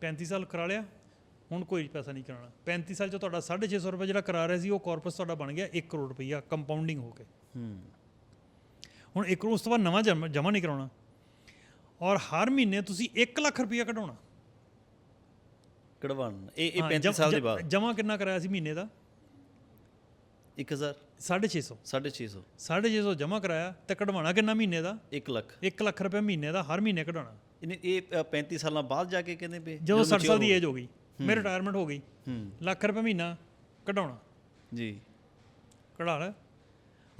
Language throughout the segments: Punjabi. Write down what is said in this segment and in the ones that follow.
35 ਸਾਲ ਕਰਾ ਲਿਆ ਹੁਣ ਕੋਈ ਪੈਸਾ ਨਹੀਂ ਕਰਾਉਣਾ। 35 ਸਾਲ ਚ ਤੁਹਾਡਾ 650 ਰੁਪਏ ਜਿਹੜਾ ਕਰਾ ਰਹੇ ਸੀ ਉਹ ਕਾਰਪਸ ਤੁਹਾਡਾ ਬਣ ਗਿਆ 1 ਕਰੋੜ ਰੁਪਈਆ ਕੰਪਾਊਂਡਿੰਗ ਹੋ ਕੇ। ਹੂੰ। ਹੁਣ 1 ਕਰੋੜ ਉਸ ਤੋਂ ਬਾਅਦ ਨਵਾਂ ਜਮਾ ਨਹੀਂ ਕਰਾਉਣਾ। ਔਰ ਹਰ ਮਹੀਨੇ ਤੁਸੀਂ 1 ਲੱਖ ਰੁਪਈਆ ਕਢਾਉਣਾ। ਕਢਵਾਉਣ। ਇਹ ਇਹ 35 ਸਾਲ ਦੇ ਬਾਅਦ ਜਮਾ ਕਿੰਨਾ ਕਰਾਇਆ ਸੀ ਮਹੀਨੇ ਦਾ? 1000 650 650 650 ਜਮਾ ਕਰਾਇਆ ਤੇ ਕਢਵਾਉਣਾ ਕਿੰਨਾ ਮਹੀਨੇ ਦਾ? 1 ਲੱਖ। 1 ਲੱਖ ਰੁਪਏ ਮਹੀਨੇ ਦਾ ਹਰ ਮਹੀਨੇ ਕਢਾਉਣਾ। ਇਹਨੇ ਇਹ ਅ, 35 ਸਾਲਾਂ ਬਾਅਦ ਜਾ ਕੇ ਕਹਿੰਦੇ ਪਏ ਜਦੋਂ 60 ਸਾਲ ਦੀ ਏਜ ਹੋ ਗਈ ਮੇਰੀ ਰਿਟਾਇਰਮੈਂਟ ਹੋ ਗਈ। ਲੱਖ ਰੁਪਏ ਮਹੀਨਾ ਕਢਾਉਣਾ। ਜੀ। ਕਢਾ ਲੈ।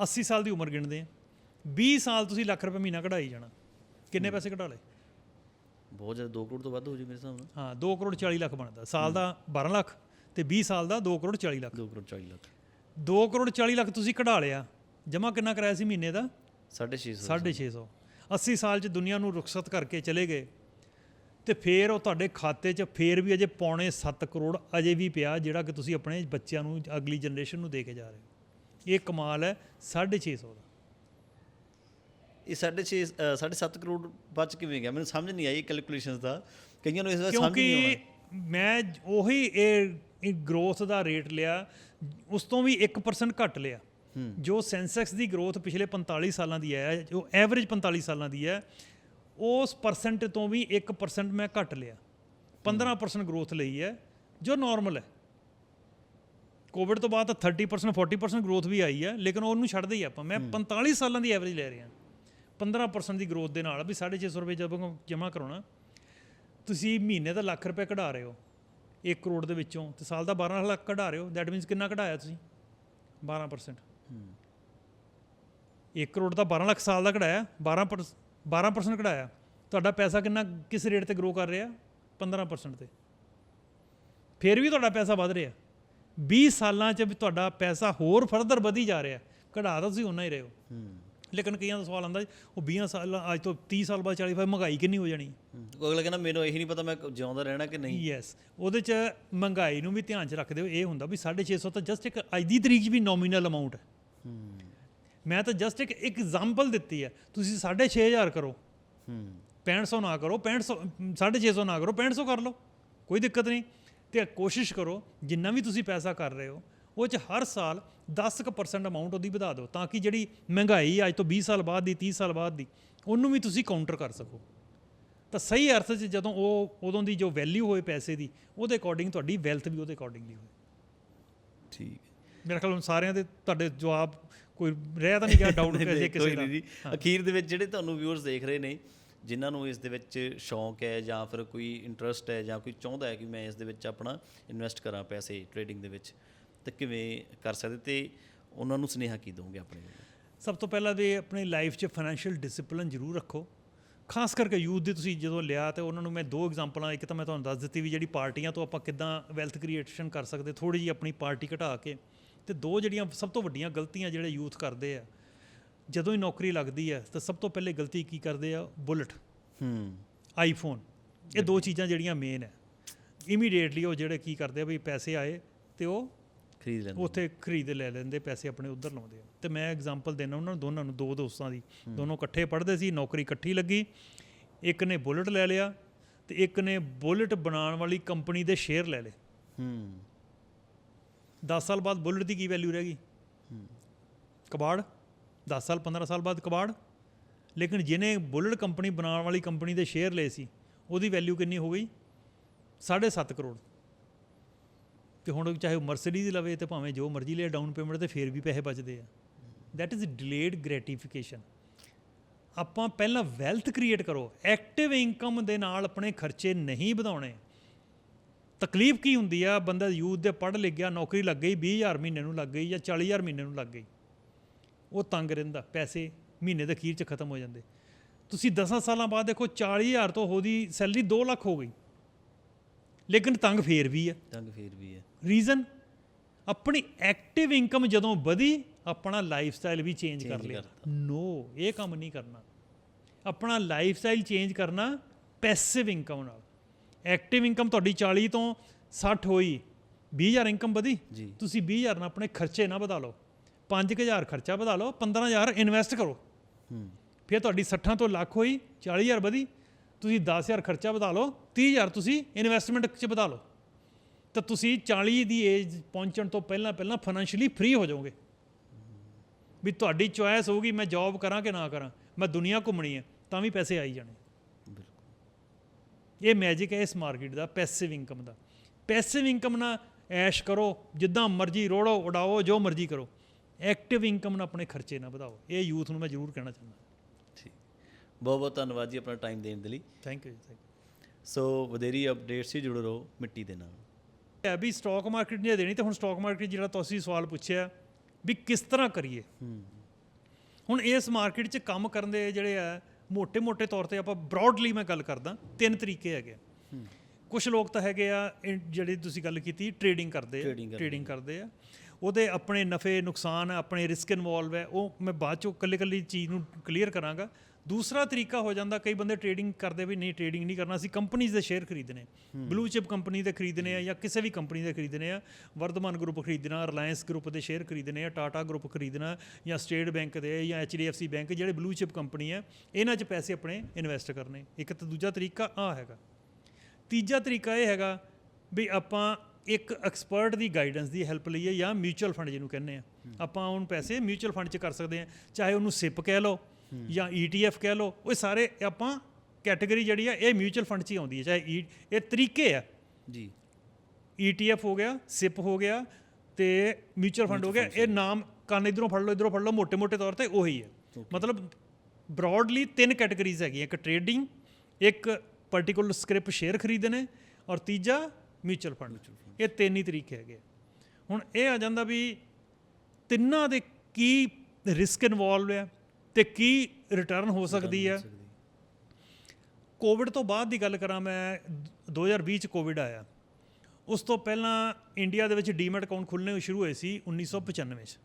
80 ਸਾਲ ਦੀ ਉਮਰ ਗਿਣਦੇ ਆ। 20 ਸਾਲ ਤੁਸੀਂ ਲੱਖ ਰੁਪਏ ਮਹੀਨਾ ਕਢਾਈ ਜਾਣਾ। ਕਿੰਨੇ ਪੈਸੇ ਕਢਾ ਲਏ? ਬਹੁਤ ਜ਼ਿਆਦਾ 2 ਕਰੋੜ ਤੋਂ ਵੱਧ ਹੋ ਜੂ ਮੇਰੇ ਹਿਸਾਬ ਨਾਲ। ਹਾਂ 2 ਕਰੋੜ 40 ਲੱਖ ਬਣਦਾ। ਸਾਲ ਦਾ 12 ਲੱਖ ਤੇ 20 ਸਾਲ ਦਾ 2 ਕਰੋੜ 40 ਲੱਖ। 2 ਕਰੋੜ 40 ਲੱਖ। 2 ਕਰੋੜ 40 ਲੱਖ ਤੁਸੀਂ ਕਢਾ ਲਿਆ। ਜਮਾ ਕਿੰਨਾ ਕਰਾਇਆ ਸੀ ਮਹੀਨੇ ਦਾ? 650 650 80 ਸਾਲ ਚ ਦੁਨੀਆ ਨੂੰ ਰੁਖਸਤ ਕਰਕੇ ਚਲੇ ਗਏ। ਤੇ ਫੇਰ ਉਹ ਤੁਹਾਡੇ ਖਾਤੇ 'ਚ ਫੇਰ ਵੀ ਅਜੇ ਪੌਣੇ 7 ਕਰੋੜ ਅਜੇ ਵੀ ਪਿਆ ਜਿਹੜਾ ਕਿ ਤੁਸੀਂ ਆਪਣੇ ਬੱਚਿਆਂ ਨੂੰ ਅਗਲੀ ਜਨਰੇਸ਼ਨ ਨੂੰ ਦੇ ਕੇ ਜਾ ਰਹੇ ਹੋ। ਇਹ ਕਮਾਲ ਹੈ 650 ਦਾ। ਇਹ 6.5 7.5 ਕਰੋੜ ਬਚ ਕਿਵੇਂ ਗਿਆ। ਮੈਨੂੰ ਸਮਝ ਨਹੀਂ ਆਈ ਕੈਲਕੂਲੇਸ਼ਨਸ ਦਾ। ਕਈਆਂ ਨੂੰ ਇਸ ਦਾ ਸਮਝ ਨਹੀਂ ਆਉਣਾ। ਕਿਉਂਕਿ ਮੈਂ ਉਹੀ ਇਹ ਗਰੋਥ ਦਾ ਰੇਟ ਲਿਆ ਉਸ ਤੋਂ ਵੀ 1% ਘੱਟ ਲਿਆ। ਜੋ ਸੈਂਸੈਕਸ ਦੀ ਗਰੋਥ ਪਿਛਲੇ 45 ਸਾਲਾਂ ਦੀ ਹੈ ਜੋ ਐਵਰੇਜ 45 ਸਾਲਾਂ ਦੀ ਹੈ ਉਸ ਪਰਸੈਂਟ ਤੋਂ ਵੀ 1% ਮੈਂ ਘੱਟ ਲਿਆ। 15% ਗਰੋਥ ਲਈ ਹੈ ਜੋ ਨਾਰਮਲ ਹੈ। ਕੋਵਿਡ ਤੋਂ ਬਾਅਦ ਤਾਂ 30% 40% ਗਰੋਥ ਵੀ ਆਈ ਹੈ ਲੇਕਿਨ ਉਹਨੂੰ ਛੱਡਦੇ ਹੀ ਆਪਾਂ। ਮੈਂ 45 ਸਾਲਾਂ ਦੀ ਐਵਰੇਜ ਲੈ ਰਿਹਾ। 15% ਦੀ ਗਰੋਥ ਦੇ ਨਾਲ ਵੀ 650 ਰੁਪਏ ਜਦੋਂ ਜਮ੍ਹਾਂ ਕਰਾਉਣਾ ਤੁਸੀਂ ਮਹੀਨੇ ਦਾ ਲੱਖ ਰੁਪਏ ਕਢਾ ਰਹੇ ਹੋ 1 ਕਰੋੜ ਦੇ ਵਿੱਚੋਂ ਤੇ ਸਾਲ ਦਾ 12 ਲੱਖ ਕਢਾ ਰਹੇ ਹੋ ਦੈਟ ਮੀਨਸ ਕਿੰਨਾ ਕਢਾਇਆ ਤੁਸੀਂ? 12% 1 ਕਰੋੜ ਦਾ 12 ਲੱਖ ਸਾਲ ਦਾ ਕਢਾਇਆ 12% 12% ਕਢਾਇਆ। ਤੁਹਾਡਾ ਪੈਸਾ ਕਿੰਨਾ ਕਿਸ ਰੇਟ ਤੇ ਗਰੋ ਕਰ ਰਿਹਾ? 15% ਤੇ। ਫਿਰ ਵੀ ਤੁਹਾਡਾ ਪੈਸਾ ਵਧ ਰਿਹਾ। 20 ਸਾਲਾਂ 'ਚ ਵੀ ਤੁਹਾਡਾ ਪੈਸਾ ਹੋਰ ਫਰਦਰ ਵਧੀ ਜਾ ਰਿਹਾ। ਕਢਾ ਤਾਂ ਤੁਸੀਂ ਉਨਾ ਹੀ ਰਹੇ ਹੋ। ਲੇਕਿਨ ਕਈਆਂ ਦਾ ਸਵਾਲ ਆਉਂਦਾ ਉਹ 20 ਸਾਲ ਅੱਜ ਤੋਂ 30 ਸਾਲ ਬਾਅਦ 40 ਬਾਅਦ ਮਹਿੰਗਾਈ ਕਿੰਨੀ ਹੋ ਜਾਣੀ। ਉਹ ਅਗਲਾ ਕਹਿੰਦਾ ਮੈਨੂੰ ਇਹੀ ਨਹੀਂ ਪਤਾ ਮੈਂ ਜਿਉਂਦਾ ਰਹਿਣਾ ਕਿ ਨਹੀਂ। ਯੈਸ ਉਹਦੇ ਚ ਮਹਿੰਗਾਈ ਨੂੰ ਵੀ ਧਿਆਨ ਚ ਰੱਖਦੇ ਹੋ ਇਹ ਹੁੰਦਾ ਵੀ 650 ਤਾਂ ਜਸਟ ਇੱਕ ਅੱਜ ਦੀ ਤਰੀਕ 'ਚ ਵੀ ਨੋਮੀਨਲ ਅਮਾਉਂਟ ਹੈ। ਮੈਂ ਤਾਂ ਜਸਟ ਇੱਕ ਐਗਜ਼ਾਮਪਲ ਦਿੱਤੀ ਹੈ। ਤੁਸੀਂ 6500 ਕਰੋ। ਹੂੰ 6500 ਨਾ ਕਰੋ 6500 650 ਨਾ ਕਰੋ 6500 ਕਰ ਲਓ। ਕੋਈ ਦਿੱਕਤ ਨਹੀਂ। ਤੇ ਕੋਸ਼ਿਸ਼ ਕਰੋ, ਜਿੰਨਾ ਵੀ ਤੁਸੀਂ ਪੈਸਾ ਕਰ ਰਹੇ ਹੋ, ਉਹ ਚ ਹਰ ਸਾਲ 10% ਅਮਾਉਂਟ ਉਹਦੀ ਵਧਾ ਦਿਓ, ਤਾਂ ਕਿ ਜਿਹੜੀ ਮਹਿੰਗਾਈ ਅੱਜ ਤੋਂ 20 ਸਾਲ ਬਾਅਦ ਦੀ 30 ਸਾਲ ਬਾਅਦ ਦੀ, ਉਹਨੂੰ ਵੀ ਤੁਸੀਂ ਕਾਊਂਟਰ ਕਰ ਸਕੋ। ਤਾਂ ਸਹੀ ਅਰਥ 'ਚ ਜਦੋਂ ਉਹ, ਉਦੋਂ ਦੀ ਜੋ ਵੈਲਿਊ ਹੋਏ ਪੈਸੇ ਦੀ, ਉਹਦੇ ਅਕੋਰਡਿੰਗ ਤੁਹਾਡੀ ਵੈਲਥ ਵੀ ਉਹਦੇ ਅਕੋਰਡਿੰਗਲੀ ਹੋਏ। ਠੀਕ ਮੇਰੇ ਖਿਆਲ ਹੁਣ ਸਾਰਿਆਂ ਦੇ ਤੁਹਾਡੇ ਜਵਾਬ ਕੋਈ ਰਹਿ ਤਾਂ ਨਹੀਂ ਗਿਆ ਡਾਊਟ ਕਿਸੇ ਕਿਸੇ ਦਾ। ਜੀ। ਅਖੀਰ ਦੇ ਵਿੱਚ ਜਿਹੜੇ ਤੁਹਾਨੂੰ ਵਿਊਅਰਸ ਦੇਖ ਰਹੇ ਨੇ ਜਿਨ੍ਹਾਂ ਨੂੰ ਇਸ ਦੇ ਵਿੱਚ ਸ਼ੌਂਕ ਹੈ ਜਾਂ ਫਿਰ ਕੋਈ ਇੰਟਰਸਟ ਹੈ ਜਾਂ ਕੋਈ ਚਾਹੁੰਦਾ ਹੈ ਕਿ ਮੈਂ ਇਸ ਦੇ ਵਿੱਚ ਆਪਣਾ ਇਨਵੈਸਟ ਕਰਾਂ ਪੈਸੇ ਟ੍ਰੇਡਿੰਗ ਦੇ ਵਿੱਚ ਤਾਂ ਕਿਵੇਂ ਕਰ ਸਕਦੇ? ਤੇ ਉਹਨਾਂ ਨੂੰ ਸੁਨੇਹਾ ਕੀ ਦੋਗੇ ਆਪਣੇ? ਸਭ ਤੋਂ ਪਹਿਲਾਂ ਤੇ ਆਪਣੀ ਲਾਈਫ 'ਚ ਫਾਈਨੈਂਸ਼ੀਅਲ ਡਿਸਪਲਿਨ ਜ਼ਰੂਰ ਰੱਖੋ। ਖਾਸ ਕਰਕੇ ਯੂਥ ਦੇ ਤੁਸੀਂ ਜਦੋਂ ਲਿਆ ਤੇ ਉਹਨਾਂ ਨੂੰ ਮੈਂ ਦੋ ਐਗਜ਼ਾਮਪਲਾਂ ਇੱਕ ਤਾਂ ਮੈਂ ਤੁਹਾਨੂੰ ਦੱਸ ਦਿੱਤੀ ਵੀ ਜਿਹੜੀ ਪਾਰਟੀਆਂ ਤੋਂ ਆਪਾਂ ਕਿੱਦਾਂ ਵੈਲਥ ਕ੍ਰੀਏਸ਼ਨ ਕਰ ਸਕਦੇ ਥੋੜੀ ਜਿਹੀ ਆਪਣੀ ਪਾਰਟੀ ਘਟਾ ਕੇ ਤੇ ਦੋ ਜਿਹੜੀਆਂ ਸਭ ਤੋਂ ਵੱਡੀਆਂ ਗਲਤੀਆਂ ਜਿਹੜੇ ਯੂਥ ਕਰਦੇ ਆ ਜਦੋਂ ਹੀ ਨੌਕਰੀ ਲੱਗਦੀ ਹੈ ਤਾਂ ਸਭ ਤੋਂ ਪਹਿਲੇ ਗਲਤੀ ਕੀ ਕਰਦੇ ਆ? ਬੁਲਟ। ਹੂੰ। ਆਈਫੋਨ। ਇਹ ਦੋ ਚੀਜ਼ਾਂ ਜਿਹੜੀਆਂ ਮੇਨ ਹੈ ਇਮੀਡੀਏਟਲੀ ਉਹ ਜਿਹੜੇ ਕੀ ਕਰਦੇ ਆ ਵੀ ਪੈਸੇ ਆਏ ਤੇ ਉਹ ਖਰੀਦ ਲੈਂਦੇ। ਉੱਥੇ ਖਰੀਦ ਲੈ ਲੈਂਦੇ ਪੈਸੇ ਆਪਣੇ ਉਧਰ ਲਾਉਂਦੇ ਆ। ਤੇ ਮੈਂ ਐਗਜ਼ਾਮਪਲ ਦੇਣਾ ਉਹਨਾਂ ਨੂੰ ਦੋਨਾਂ ਨੂੰ ਦੋ ਦੋਸਤਾਂ ਦੀ। ਦੋਨੋਂ ਇਕੱਠੇ ਪੜ੍ਹਦੇ ਸੀ ਨੌਕਰੀ ਇਕੱਠੀ ਲੱਗੀ। ਇੱਕ ਨੇ ਬੁਲਟ ਲੈ ਲਿਆ ਤੇ ਇੱਕ ਨੇ ਬੁਲਟ ਬਣਾਉਣ ਵਾਲੀ ਕੰਪਨੀ ਦੇ ਸ਼ੇਅਰ ਲੈ ਲਏ। ਹੂੰ। 10 ਸਾਲ ਬਾਅਦ ਬੁਲਟ ਦੀ ਕੀ ਵੈਲਿਊ ਰਹਿ ਗਈ? ਕਬਾੜ। 10 ਸਾਲ 15 ਸਾਲ ਬਾਅਦ ਕਬਾੜ। ਲੇਕਿਨ ਜਿਹਨੇ ਬੁਲਟ ਕੰਪਨੀ ਬਣਾਉਣ ਵਾਲੀ ਕੰਪਨੀ ਦੇ ਸ਼ੇਅਰ ਲਏ ਸੀ, ਉਹਦੀ ਵੈਲਿਊ ਕਿੰਨੀ ਹੋ ਗਈ? 7.5 ਕਰੋੜ। ਤੇ ਹੁਣ ਚਾਹੇ ਮਰਸੀਡੀਜ਼ ਲਵੇ ਤੇ ਭਾਵੇਂ ਜੋ ਮਰਜ਼ੀ ਲੈ ਡਾਊਨ ਪੇਮੈਂਟ ਤੇ ਫੇਰ ਵੀ ਪੈਸੇ ਬਚਦੇ ਆ। ਦੈਟ ਇਜ਼ ਡਿਲੇਡ ਗ੍ਰੈਟੀਫਿਕੇਸ਼ਨ ਆਪਾਂ ਪਹਿਲਾਂ ਵੈਲਥ ਕ੍ਰੀਏਟ ਕਰੋ। ਐਕਟਿਵ ਇਨਕਮ ਦੇ ਨਾਲ ਆਪਣੇ ਖਰਚੇ ਨਹੀਂ ਵਧਾਉਣੇ। ਤਕਲੀਫ ਕੀ ਹੁੰਦੀ ਆ? ਬੰਦਾ ਯੂਥ ਦੇ ਪੜ੍ਹ ਲਿਖ ਗਿਆ ਨੌਕਰੀ ਲੱਗ ਗਈ 20000 ਮਹੀਨੇ ਨੂੰ ਲੱਗ ਗਈ ਜਾਂ 40000 ਮਹੀਨੇ ਨੂੰ ਲੱਗ ਗਈ। ਉਹ ਤੰਗ ਰਹਿੰਦਾ ਪੈਸੇ ਮਹੀਨੇ ਦੇ ਅਖੀਰ 'ਚ ਖਤਮ ਹੋ ਜਾਂਦੇ। ਤੁਸੀਂ 10 ਸਾਲਾਂ ਬਾਅਦ ਦੇਖੋ 40000 ਤੋਂ ਉਹਦੀ ਸੈਲਰੀ 2 ਲੱਖ ਹੋ ਗਈ। ਲੇਕਿਨ ਤੰਗ ਫੇਰ ਵੀ ਆ। ਤੰਗ ਫੇਰ ਵੀ ਹੈ ਰੀਜ਼ਨ? ਆਪਣੀ ਐਕਟਿਵ ਇਨਕਮ ਜਦੋਂ ਵਧੀ ਆਪਣਾ ਲਾਈਫ ਸਟਾਈਲ ਵੀ ਚੇਂਜ ਕਰ ਲਿਆ। ਨੋ ਇਹ ਕੰਮ ਨਹੀਂ ਕਰਨਾ। ਆਪਣਾ ਲਾਈਫ ਸਟਾਈਲ ਚੇਂਜ ਕਰਨਾ ਪੈਸਿਵ ਇਨਕਮ ਨਾਲ। ਐਕਟਿਵ ਇਨਕਮ ਤੁਹਾਡੀ 40 ਤੋਂ 60 ਹੋਈ 20000 ਇਨਕਮ ਵਧੀ ਜੀ। ਤੁਸੀਂ 20000 ਨਾਲ ਆਪਣੇ ਖਰਚੇ ਨਾ ਵਧਾ ਲਓ। 5000 ਖਰਚਾ ਵਧਾ ਲਓ 15000 ਇਨਵੈਸਟ ਕਰੋ। ਹੂੰ। ਫਿਰ ਤੁਹਾਡੀ 60 ਤੋਂ ਲੱਖ ਹੋਈ 40000 ਵਧੀ ਤੁਸੀਂ 10000 ਖਰਚਾ ਵਧਾ ਲਓ 30000 ਤੁਸੀਂ ਇਨਵੈਸਟਮੈਂਟ 'ਚ ਵਧਾ ਲਓ। ਤਾਂ ਤੁਸੀਂ 40 ਦੀ ਏਜ ਪਹੁੰਚਣ ਤੋਂ ਪਹਿਲਾਂ ਪਹਿਲਾਂ ਫਾਈਨੈਂਸ਼ੀਅਲੀ ਫ੍ਰੀ ਹੋ ਜਾਓਗੇ। ਵੀ ਤੁਹਾਡੀ ਚੁਆਇਸ ਹੋਊਗੀ ਮੈਂ ਜੌਬ ਕਰਾਂ ਕਿ ਨਾ ਕਰਾਂ ਮੈਂ ਦੁਨੀਆ ਘੁੰਮਣੀ ਹੈ ਤਾਂ ਵੀ ਪੈਸੇ ਆਈ ਜਾਣੇ। ਇਹ ਮੈਜਿਕ ਹੈ ਇਸ ਮਾਰਕੀਟ ਦਾ ਪੈਸਿਵ ਇਨਕਮ ਦਾ। ਪੈਸਿਵ ਇਨਕਮ ਨਾਲ ਐਸ਼ ਕਰੋ ਜਿੱਦਾਂ ਮਰਜ਼ੀ ਰੋੜੋ ਉਡਾਓ ਜੋ ਮਰਜ਼ੀ ਕਰੋ। ਐਕਟਿਵ ਇਨਕਮ ਨਾਲ ਆਪਣੇ ਖਰਚੇ ਨਾ ਵਧਾਓ। ਇਹ ਯੂਥ ਨੂੰ ਮੈਂ ਜ਼ਰੂਰ ਕਹਿਣਾ ਚਾਹੁੰਦਾ। ਠੀਕ। ਬਹੁਤ ਬਹੁਤ ਧੰਨਵਾਦ ਜੀ ਆਪਣਾ ਟਾਈਮ ਦੇਣ ਦੇ ਲਈ। ਥੈਂਕ ਯੂ ਜੀ ਥੈਂਕ ਯੂ ਸੋ ਵਧੇਰੀ ਅਪਡੇਟਸ ਹੀ ਜੁੜੇ ਰਹੋ ਮਿੱਟੀ ਦੇ ਨਾਲ। ਹੈ ਵੀ ਸਟਾਕ ਮਾਰਕੀਟ ਨੇ ਦੇਣੀ ਤੇ ਹੁਣ ਸਟਾਕ ਮਾਰਕੀਟ ਜਿਹੜਾ ਤੁਸੀਂ ਸਵਾਲ ਪੁੱਛਿਆ ਵੀ ਕਿਸ ਤਰ੍ਹਾਂ ਕਰੀਏ? ਹੁਣ ਇਸ ਮਾਰਕੀਟ 'ਚ ਕੰਮ ਕਰਨ ਦੇ ਜਿਹੜੇ ਆ ਮੋٹے-ਮੋٹੇ ਤੌਰ ਤੇ ਆਪਾਂ ਬ੍ਰੌਡਲੀ ਮੈਂ ਗੱਲ ਕਰਦਾ ਤਿੰਨ ਤਰੀਕੇ ਹੈਗੇ ਆ। ਕੁਝ ਲੋਕ ਤਾਂ ਹੈਗੇ ਆ ਜਿਹੜੇ ਤੁਸੀਂ ਗੱਲ ਕੀਤੀ ਟ੍ਰੇਡਿੰਗ ਕਰਦੇ ਆ ਟ੍ਰੇਡਿੰਗ ਕਰਦੇ ਆ। ਉਹਦੇ ਆਪਣੇ ਨਫੇ ਨੁਕਸਾਨ ਆਪਣੇ ਰਿਸਕ ਇਨਵੋਲਵ ਹੈ ਉਹ ਮੈਂ ਬਾਅਦ ਚੋਂ ਕੱਲੇ-ਕੱਲੇ ਚੀਜ਼ ਨੂੰ ਕਲੀਅਰ ਕਰਾਂਗਾ। ਦੂਸਰਾ ਤਰੀਕਾ ਹੋ ਜਾਂਦਾ ਕਈ ਬੰਦੇ ਟ੍ਰੇਡਿੰਗ ਕਰਦੇ ਵੀ ਨਹੀਂ ਟ੍ਰੇਡਿੰਗ ਨਹੀਂ ਕਰਨਾ। ਸੀ ਕੰਪਨੀਆਂ ਦੇ ਸ਼ੇਅਰ ਖਰੀਦਣੇ ਬਲੂ ਚਿਪ ਕੰਪਨੀ ਦੇ ਖਰੀਦਣੇ ਆ ਜਾਂ ਕਿਸੇ ਵੀ ਕੰਪਨੀ ਦੇ ਖਰੀਦਣੇ ਆ। ਵਰਧਮਾਨ ਗਰੁੱਪ ਖਰੀਦਣਾ ਰਿਲਾਇੰਸ ਗਰੁੱਪ ਦੇ ਸ਼ੇਅਰ ਖਰੀਦਣੇ ਆ ਟਾਟਾ ਗਰੁੱਪ ਖਰੀਦਣਾ ਜਾਂ ਸਟੇਟ ਬੈਂਕ ਦੇ ਜਾਂ ਐਚਡੀਐਫਸੀ ਬੈਂਕ ਜਿਹੜੇ ਬਲੂ ਚਿਪ ਕੰਪਨੀ ਆ ਇਹਨਾਂ 'ਚ ਪੈਸੇ ਆਪਣੇ ਇਨਵੈਸਟ ਕਰਨੇ। ਇੱਕ ਤਾਂ ਦੂਜਾ ਤਰੀਕਾ ਆ ਹੈਗਾ। ਤੀਜਾ ਤਰੀਕਾ ਇਹ ਹੈਗਾ ਵੀ ਆਪਾਂ ਇੱਕ ਐਕਸਪਰਟ ਦੀ ਗਾਈਡੈਂਸ ਦੀ ਹੈਲਪ ਲਈਏ ਜਾਂ ਮਿਊਚੁਅਲ ਫੰਡ ਜਿਹਨੂੰ ਕਹਿੰਦੇ ਆ। ਆਪਾਂ ਹੁਣ ਪੈਸੇ ਮਿਊਚੁਅਲ ਫੰਡ 'ਚ ਕਰ ਸਕਦੇ ਆ। ਚਾਹੇ ਉਹਨੂੰ ਸਿਪ ਕਹਿ ਲਓ ਜਾਂ ETF ਕਹਿ ਲਓ ਉਹ ਸਾਰੇ ਆਪਾਂ ਕੈਟਾਗਰੀ ਜਿਹੜੀ ਆ ਇਹ ਮਿਊਚੁਅਲ ਫੰਡ 'ਚ ਹੀ ਆਉਂਦੀ ਹੈ। ਚਾਹੇ e- ਇਹ ਤਰੀਕੇ ਆ। ਜੀ। ETF ਹੋ ਗਿਆ ਸਿਪ ਹੋ ਗਿਆ ਤੇ ਮਿਊਚੁਅਲ ਫੰਡ ਹੋ ਗਿਆ ਇਹ ਨਾਮ ਕੰਨ ਇਧਰੋਂ ਫੜ ਲਓ ਇਧਰੋਂ ਫੜ ਲਓ ਮੋٹے-ਮੋٹے ਤੌਰ ਤੇ ਉਹੀ ਹੈ। ਮਤਲਬ ਬ੍ਰੌਡਲੀ ਤਿੰਨ ਕੈਟਾਗਰੀਜ਼ ਹੈਗੀਆਂ ਇੱਕ ਟ੍ਰੇਡਿੰਗ ਇੱਕ ਪਾਰਟਿਕੂਲਰ ਸਕ੍ਰਿਪਟ ਸ਼ੇਅਰ ਖਰੀਦਣੇ ਔਰ ਤੀਜਾ ਮਿਊਚੁਅਲ ਫੰਡ ਇਹ ਤਿੰਨ ਹੀ ਤਰੀਕੇ ਹੈਗੇ ਹੁਣ ਇਹ ਆ ਜਾਂਦਾ ਵੀ ਤਿੰਨਾਂ ਦੇ ਕੀ ਰਿਸਕ ਇਨਵੋਲਵ ਹੈ ਤੇ ਕੀ ਰਿਟਰਨ ਹੋ ਸਕਦੀ ਹੈ ਕੋਵਿਡ ਤੋਂ ਬਾਅਦ ਦੀ ਗੱਲ ਕਰਾਂ ਮੈਂ 2020 ਚ ਕੋਵਿਡ ਆਇਆ। ਉਸ ਤੋਂ ਪਹਿਲਾਂ ਇੰਡੀਆ ਦੇ ਵਿੱਚ ਡੀਮੈਟ ਅਕਾਊਂਟ ਖੁੱਲ੍ਹਣੇ ਸ਼ੁਰੂ ਹੋਏ ਸੀ 1995 ਚ।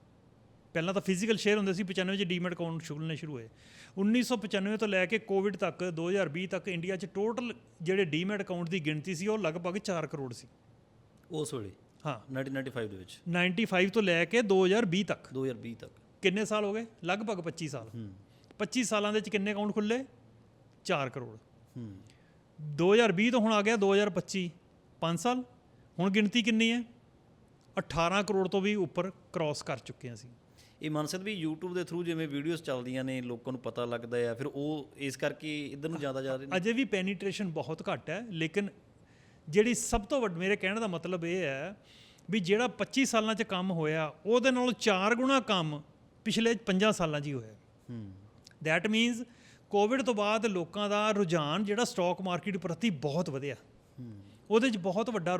ਪਹਿਲਾਂ ਤਾਂ ਫਿਜ਼ੀਕਲ ਸ਼ੇਅਰ ਹੁੰਦੇ ਸੀ 95 ਚ ਡੀਮੈਟ ਅਕਾਊਂਟ ਖੁੱਲ੍ਹਣੇ ਸ਼ੁਰੂ ਹੋਏ। 1995 ਤੋਂ ਲੈ ਕੇ ਕੋਵਿਡ ਤੱਕ 2020 ਤੱਕ ਇੰਡੀਆ 'ਚ ਟੋਟਲ ਜਿਹੜੇ ਡੀਮੈਟ ਅਕਾਊਂਟ ਦੀ ਗਿਣਤੀ ਸੀ ਉਹ ਲਗਭਗ 4 ਕਰੋੜ ਸੀ। ਉਸ ਵੇਲੇ? ਹਾਂ। 1995 ਦੇ ਵਿੱਚ? 95 ਤੋਂ ਲੈ ਕੇ 2020 ਤੱਕ। 2020 ਤੱਕ। ਕਿੰਨੇ ਸਾਲ ਹੋ ਗਏ? ਲਗਭਗ 25 ਸਾਲ। 25 ਸਾਲਾਂ ਦੇ ਵਿੱਚ ਕਿੰਨੇ ਅਕਾਊਂਟ ਖੁੱਲੇ? 4 ਕਰੋੜ। ਹੂੰ। 2020 ਤੋਂ ਹੁਣ ਆ ਗਿਆ 2025 5 ਸਾਲ। ਹੁਣ ਗਿਣਤੀ ਕਿੰਨੀ ਹੈ? 18 ਕਰੋੜ ਤੋਂ ਵੀ ਉੱਪਰ ਕ੍ਰਾਸ ਕਰ ਚੁੱਕੇ ਹਾਂ ਅਸੀਂ। ਇਹ ਮਨਸਦ ਵੀ YouTube ਦੇ ਥਰੂ ਜਿਵੇਂ ਵੀਡੀਓਜ਼ ਚੱਲਦੀਆਂ ਨੇ ਲੋਕਾਂ ਨੂੰ ਪਤਾ ਲੱਗਦਾ ਹੈ ਫਿਰ ਉਹ ਇਸ ਕਰਕੇ ਇਧਰ ਨੂੰ ਜ਼ਿਆਦਾ ਜਾ ਰਹੇ ਨੇ। ਅਜੇ ਵੀ ਪੈਨੀਟ੍ਰੇਸ਼ਨ ਬਹੁਤ ਘੱਟ ਹੈ ਲੇਕਿਨ ਜਿਹੜੀ ਸਭ ਤੋਂ ਵੱਡ ਮੇਰੇ ਕਹਿਣ ਦਾ ਮਤਲਬ ਇਹ ਹੈ ਵੀ ਜਿਹੜਾ 25 ਸਾਲਾਂ 'ਚ ਕੰਮ ਹੋਇਆ ਉਹਦੇ ਨਾਲੋਂ 4 ਗੁਣਾ ਕੰਮ ਪਿਛਲੇ 5 ਸਾਲਾਂ 'ਚ ਹੀ ਹੋਇਆ। ਹੂੰ। ਦੈਟ ਮੀਨਸ ਕੋਵਿਡ ਤੋਂ ਬਾਅਦ ਲੋਕਾਂ ਦਾ ਰੁਝਾਨ ਜਿਹੜਾ ਸਟਾਕ ਮਾਰਕੀਟ ਪ੍ਰਤੀ ਬਹੁਤ ਵਧਿਆ। ਉਹਦੇ 'ਚ ਬਹੁਤ ਵੱਡਾ